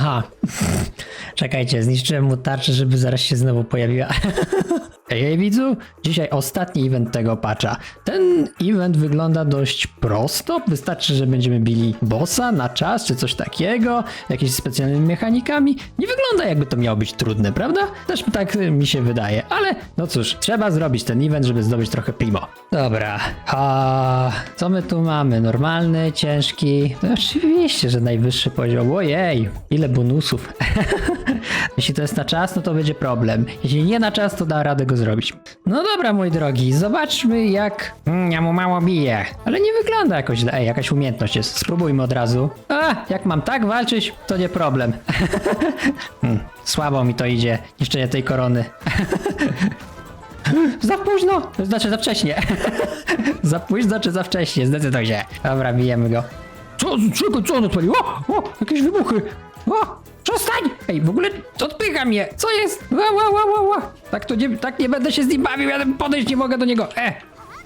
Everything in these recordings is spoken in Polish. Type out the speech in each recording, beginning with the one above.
Aha. Czekajcie, zniszczyłem mu tarczę, żeby zaraz się znowu pojawiła. Ej, widzu, dzisiaj ostatni event tego patcha. Ten event wygląda dość prosto. Wystarczy, że będziemy bili bossa na czas, czy coś takiego, jakimiś specjalnymi mechanikami. Nie wygląda jakby to miało być trudne, prawda? Też tak mi się wydaje, ale no cóż, trzeba zrobić ten event, żeby zdobyć trochę primo. Dobra, a co my tu mamy? Normalny, ciężki? No oczywiście, że najwyższy poziom. Ojej, ile bonusów. Jeśli to jest na czas, no to będzie problem. Jeśli nie na czas, to da radę go zrobić. No dobra, mój drogi, zobaczmy jak... Mm, ja mu mało bije. Ale nie wygląda jakoś źle. Ej, jakaś umiejętność jest. Spróbujmy od razu. A, jak mam tak walczyć, to nie problem. hmm, słabo mi to idzie, niszczenie tej korony. Za późno! Znaczy za wcześnie. za późno czy za wcześnie? Zdecyduj się. Dobra, bijemy go. Co? Czego? Co on odpalił? O! O! Jakieś wybuchy! O! Przestań! Ej, w ogóle odpycha mnie! Co jest? Ła, ła, ła, ła, ła. Tak to nie, tak nie będę się z nim bawił, ja podejść nie mogę do niego. E!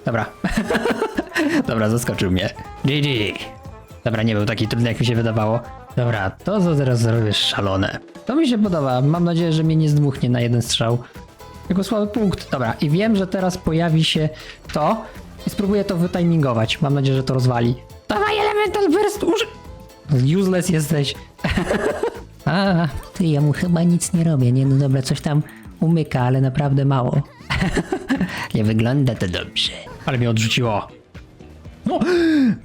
Dobra. Dobra, zaskoczył mnie. GG. Dobra, nie był taki trudny, jak mi się wydawało. Dobra, to co teraz zrobię szalone. To mi się podoba. Mam nadzieję, że mnie nie zdmuchnie na jeden strzał. Jego słaby punkt. Dobra, i wiem, że teraz pojawi się to i spróbuję to wytimingować. Mam nadzieję, że to rozwali. Dawaj, Elemental Burst! Uży... Useless jesteś. A, ty, ja mu chyba nic nie robię, nie? No dobra, coś tam umyka, ale naprawdę mało. nie wygląda to dobrze. Ale mnie odrzuciło. No,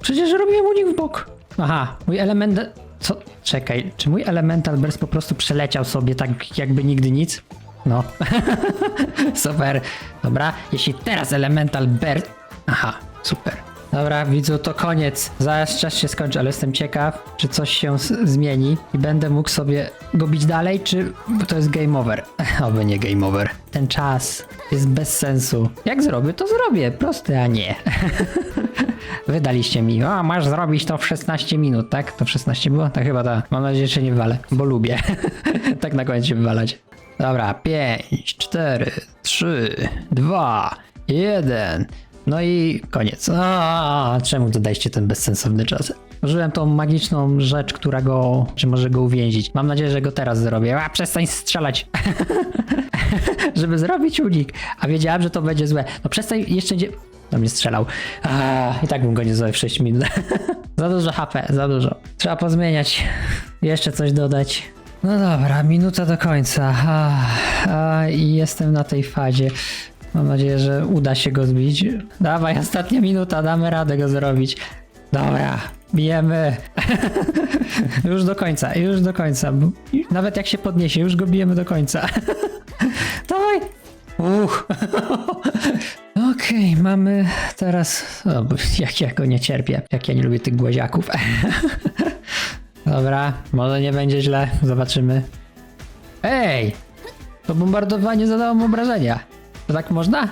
przecież robiłem unik w bok. Aha, mój element... Co? Czekaj, czy mój Elemental Burst po prostu przeleciał sobie tak jakby nigdy nic? No. super. Dobra, jeśli teraz Elemental Burst... Aha, super. Dobra, widzu, to koniec. Zaraz czas się skończy, ale jestem ciekaw, czy coś się zmieni i będę mógł sobie go bić dalej, czy bo to jest game over. Oby nie game over. Ten czas jest bez sensu. Jak zrobię, to zrobię. Proste, a nie. Wydaliście mi. O, masz zrobić to w 16 minut, tak? To w 16 było? Tak chyba tak. Mam nadzieję, że nie wywalę, bo lubię. tak na koniec się wywalać. Dobra, 5, 4, 3, 2, 1. No i koniec. A, czemu dodaliście ten bezsensowny czas? Użyłem tą magiczną rzecz, która go, czy może go uwięzić. Mam nadzieję, że go teraz zrobię. A, przestań strzelać. Żeby zrobić unik. A wiedziałem, że to będzie złe. No przestań, jeszcze nie... Do mnie strzelał. A, I tak bym go nie zrobił w 6 minut. za dużo HP, za dużo. Trzeba pozmieniać. Jeszcze coś dodać. No dobra, minuta do końca. A, a, I jestem na tej fazie. Mam nadzieję, że uda się go zbić. Dawaj, ostatnia minuta, damy radę go zrobić. Dobra, bijemy. już do końca, już do końca. Nawet jak się podniesie, już go bijemy do końca. Dawaj. Uch. Okej, mamy teraz... O, jak ja go nie cierpię, jak ja nie lubię tych głoziaków. Dobra, może nie będzie źle, zobaczymy. Ej! To bombardowanie zadało mu obrażenia. To tak można?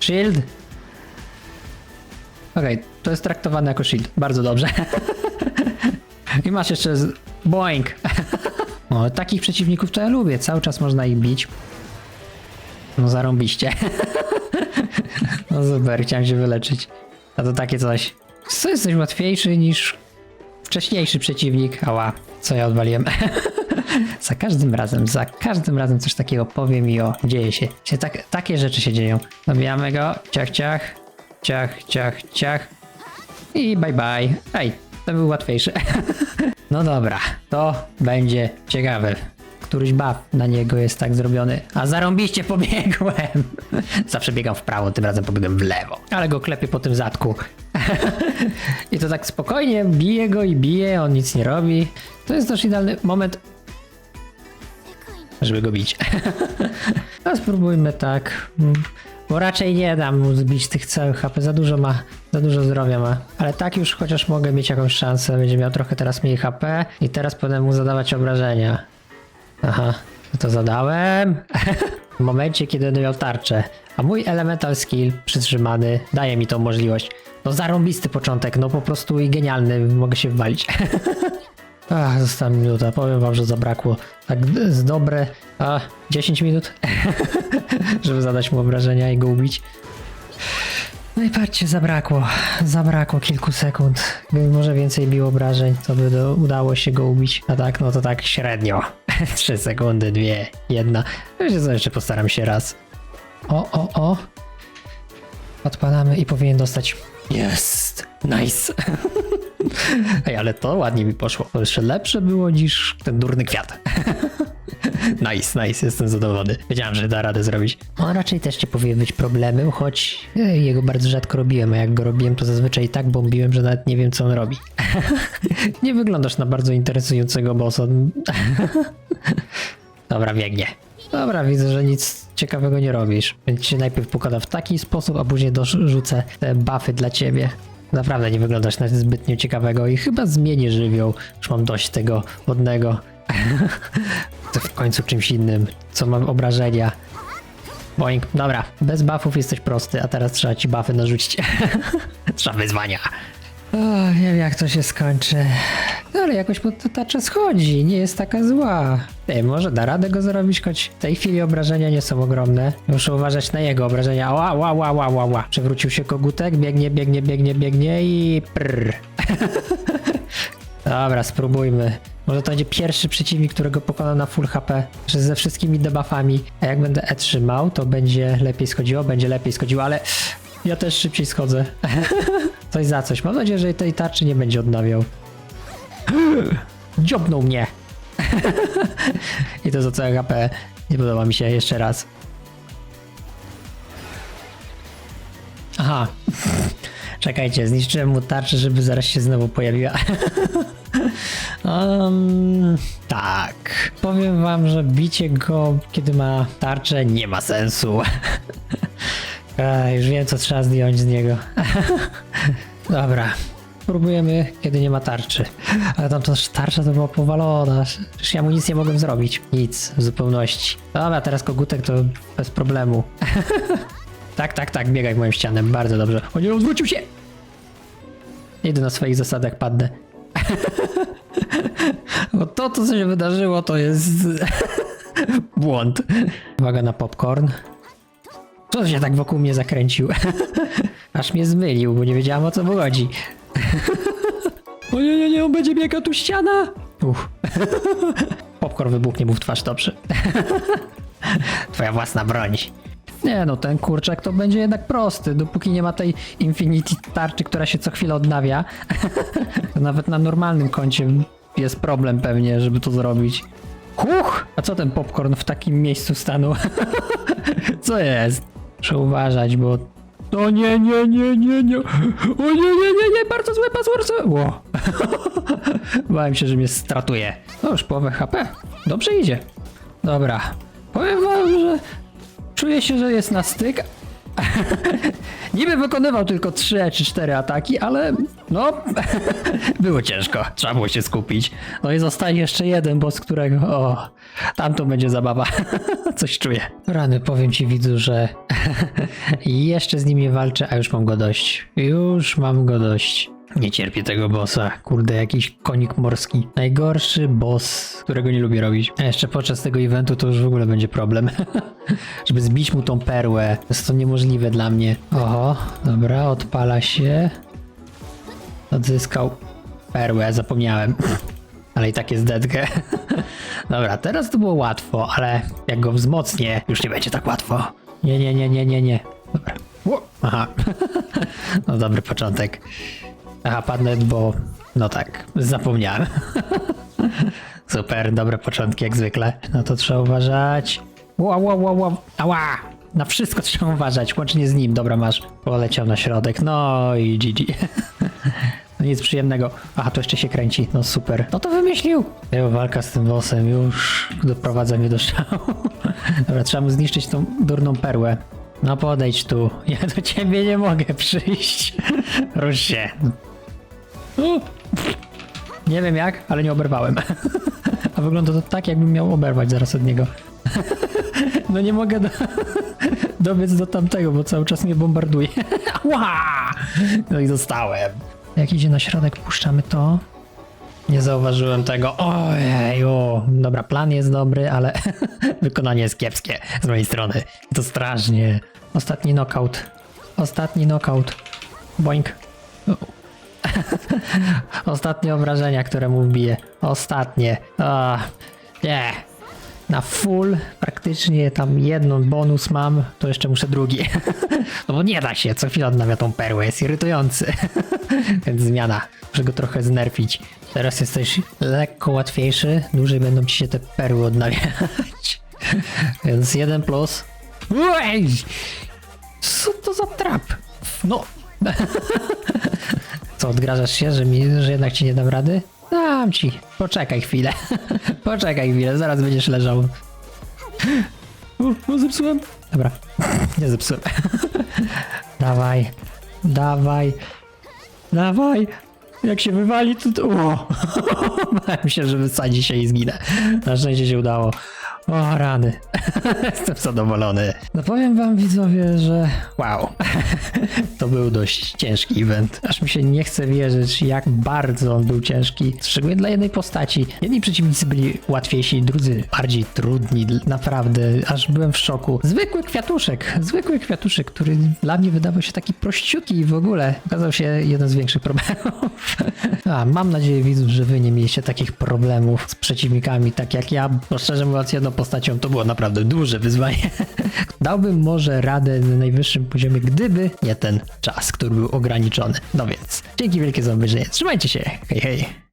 shield? Okej, to jest traktowane jako shield. Bardzo dobrze. I masz jeszcze z... boing. o, takich przeciwników to ja lubię. Cały czas można ich bić. No zarąbiście. no super, chciałem się wyleczyć. A to takie coś. Co jesteś łatwiejszy niż wcześniejszy przeciwnik. Ała, co ja odwaliłem. Za każdym razem, za każdym razem coś takiego powiem i o, dzieje się. się tak, takie rzeczy się dzieją. Zabijamy go, ciach, ciach, ciach, ciach, ciach i bye bye. Ej, to był łatwiejszy. no dobra, to będzie ciekawe. Któryś buff na niego jest tak zrobiony. A zarąbiście pobiegłem. Zawsze biegam w prawo, tym razem pobiegłem w lewo. Ale go klepię po tym zadku. I to tak spokojnie, bije go i bije, on nic nie robi. To jest też idealny moment, żeby go bić. no spróbujmy tak. Bo raczej nie dam mu zbić tych całych HP, za dużo ma, za dużo zdrowia ma. Ale tak już chociaż mogę mieć jakąś szansę, będzie miał trochę teraz mniej HP i teraz będę mu zadawać obrażenia. Aha, no to zadałem. w momencie, kiedy będę miał tarczę. A mój elemental skill przytrzymany daje mi tą możliwość. No zarąbisty początek, no po prostu i genialny, mogę się walić. Ach, została minuta. Powiem wam, że zabrakło tak z dobre a, 10 minut, żeby zadać mu obrażenia i go ubić. No i patrzcie, zabrakło. Zabrakło kilku sekund. Gdyby może więcej bił obrażeń, to by do, udało się go ubić. A tak, no to tak średnio. Trzy sekundy, dwie, jedna. Wiecie co, jeszcze postaram się raz. O, o, o. Odpalamy i powinien dostać. Jest! Nice! Ej, ale to ładnie mi poszło. To jeszcze lepsze było niż ten durny kwiat. nice, nice, jestem zadowolony. Wiedziałem, że da radę zrobić. On raczej też nie powinien być problemem, choć jego bardzo rzadko robiłem, a jak go robiłem, to zazwyczaj tak bombiłem, że nawet nie wiem, co on robi. nie wyglądasz na bardzo interesującego bossa. Dobra, biegnie. Dobra, widzę, że nic ciekawego nie robisz. Więc cię najpierw pokłada w taki sposób, a później dorzucę te buffy dla ciebie. Naprawdę nie wyglądasz na zbytnio ciekawego i chyba zmienię żywioł. Już mam dość tego wodnego. Chcę w końcu czymś innym, co mam obrażenia. Boing, dobra, bez buffów jesteś prosty, a teraz trzeba ci buffy narzucić. trzeba wyzwania. O, nie wiem jak to się skończy. Ale jakoś po ta tarcza schodzi, nie jest taka zła. Ej, może da radę go zrobić, choć w tej chwili obrażenia nie są ogromne. Muszę uważać na jego obrażenia. Ła, ła, ła, ła, ła, ła. Przewrócił się kogutek, biegnie, biegnie, biegnie, biegnie i prrr. Dobra, spróbujmy. Może to będzie pierwszy przeciwnik, którego pokonam na full HP, że ze wszystkimi debuffami. A jak będę E trzymał, to będzie lepiej schodziło, będzie lepiej schodziło, ale ja też szybciej schodzę. coś za coś. Mam nadzieję, że tej tarczy nie będzie odnawiał. Dziobnął mnie. I to za całe HP. Nie podoba mi się jeszcze raz. Aha. Czekajcie, zniszczyłem mu tarczę, żeby zaraz się znowu pojawiła. um, tak. Powiem wam, że bicie go, kiedy ma tarczę, nie ma sensu. Już wiem, co trzeba zdjąć z niego. Dobra. Próbujemy, kiedy nie ma tarczy. Ale tam to tarcza to była powalona. Przecież ja mu nic nie mogłem zrobić. Nic, w zupełności. Dobra, teraz kogutek to bez problemu. tak, tak, tak, biegaj w moją ścianę. Bardzo dobrze. O nie, odwrócił się! Idę na swoich zasadach, padnę. Bo to, co się wydarzyło, to jest błąd. Uwaga na popcorn. Co się tak wokół mnie zakręcił? Aż mnie zmylił, bo nie wiedziałam o co mu chodzi. o nie, nie, nie, on będzie biegał tu ściana! Uff. Popcorn wybuchnie mu w twarz, dobrze. Twoja własna broń. Nie no, ten kurczak to będzie jednak prosty, dopóki nie ma tej Infinity tarczy, która się co chwilę odnawia. to nawet na normalnym koncie jest problem pewnie, żeby to zrobić. Huch! A co ten popcorn w takim miejscu stanął? co jest? Muszę uważać, bo... O nie, nie, nie, nie, nie. O nie, nie, nie, nie, bardzo złe, złe. Ło. Bałem się, że mnie stratuje. No już połowę HP. Dobrze idzie. Dobra. Powiem wam, że czuję się, że jest na styk. Niby wykonywał tylko 3 czy 4 ataki, ale no było ciężko. Trzeba było się skupić. No i zostanie jeszcze jeden boss, którego o, tam to będzie zabawa. Coś czuję. Rany, powiem ci widzu, że jeszcze z nim nie walczę, a już mam go dość. Już mam go dość. Nie cierpię tego bossa. Kurde, jakiś konik morski. Najgorszy boss, którego nie lubię robić. A jeszcze podczas tego eventu to już w ogóle będzie problem. Żeby zbić mu tą perłę. Jest to niemożliwe dla mnie. Oho, dobra, odpala się. Odzyskał perłę, zapomniałem. Ale i tak jest detkę. Dobra, teraz to było łatwo, ale jak go wzmocnię, już nie będzie tak łatwo. Nie, nie, nie, nie, nie, nie. Dobra. Aha. No dobry początek. Aha, padnę, bo no tak, zapomniałem. Super, dobre początki jak zwykle. No to trzeba uważać. Ła, ła, ła, ła. Ała! Na wszystko trzeba uważać, łącznie z nim. Dobra, masz. Poleciał na środek. No i GG. No nic przyjemnego. Aha, to jeszcze się kręci. No super. No to wymyślił. Jego walka z tym bossem już doprowadza mnie do szału. Dobra, trzeba mu zniszczyć tą durną perłę. No podejdź tu. Ja do ciebie nie mogę przyjść. Rusz się. Nie wiem jak, ale nie oberwałem. A wygląda to tak, jakbym miał oberwać zaraz od niego. No nie mogę do... dobiec do tamtego, bo cały czas mnie bombarduje. Ła! No i dostałem. Jak idzie na środek, puszczamy to. Nie zauważyłem tego. Ojeju. Dobra, plan jest dobry, ale wykonanie jest kiepskie z mojej strony. To strasznie. Ostatni knockout. Ostatni knockout. Boink. Ostatnie obrażenia, które mu wbije. Ostatnie. Nie. Na full praktycznie tam jedną bonus mam, to jeszcze muszę drugi. no bo nie da się, co chwilę odnawia tą perłę, jest irytujący. Więc zmiana. Muszę go trochę znerfić. Teraz jesteś lekko łatwiejszy, dłużej będą ci się te perły odnawiać. Więc jeden plus. Uej! Co to za trap? No. Co, odgrażasz się, że, mi, że jednak ci nie dam rady? Dam ci. Poczekaj chwilę. Poczekaj chwilę, zaraz będziesz leżał. O, o zepsułem. Dobra, nie zepsułem. dawaj, dawaj, dawaj. Jak się wywali, to... O! Bałem się, że wysadzi się i zginę. Na szczęście się udało. O, rany. Jestem zadowolony. No powiem wam widzowie, że wow. to był dość ciężki event. Aż mi się nie chce wierzyć, jak bardzo on był ciężki. Szczególnie dla jednej postaci. Jedni przeciwnicy byli łatwiejsi, drudzy bardziej trudni. Naprawdę, aż byłem w szoku. Zwykły kwiatuszek, zwykły kwiatuszek, który dla mnie wydawał się taki prościutki i w ogóle okazał się jeden z większych problemów. A, mam nadzieję widzów, że wy nie mieliście takich problemów z przeciwnikami, tak jak ja, bo szczerze mówiąc jedną postacią to było naprawdę duże wyzwanie. Dałbym może radę na najwyższym poziomie, gdyby nie ten czas, który był ograniczony. No więc, dzięki wielkie za obejrzenie. Trzymajcie się. Hej, hej.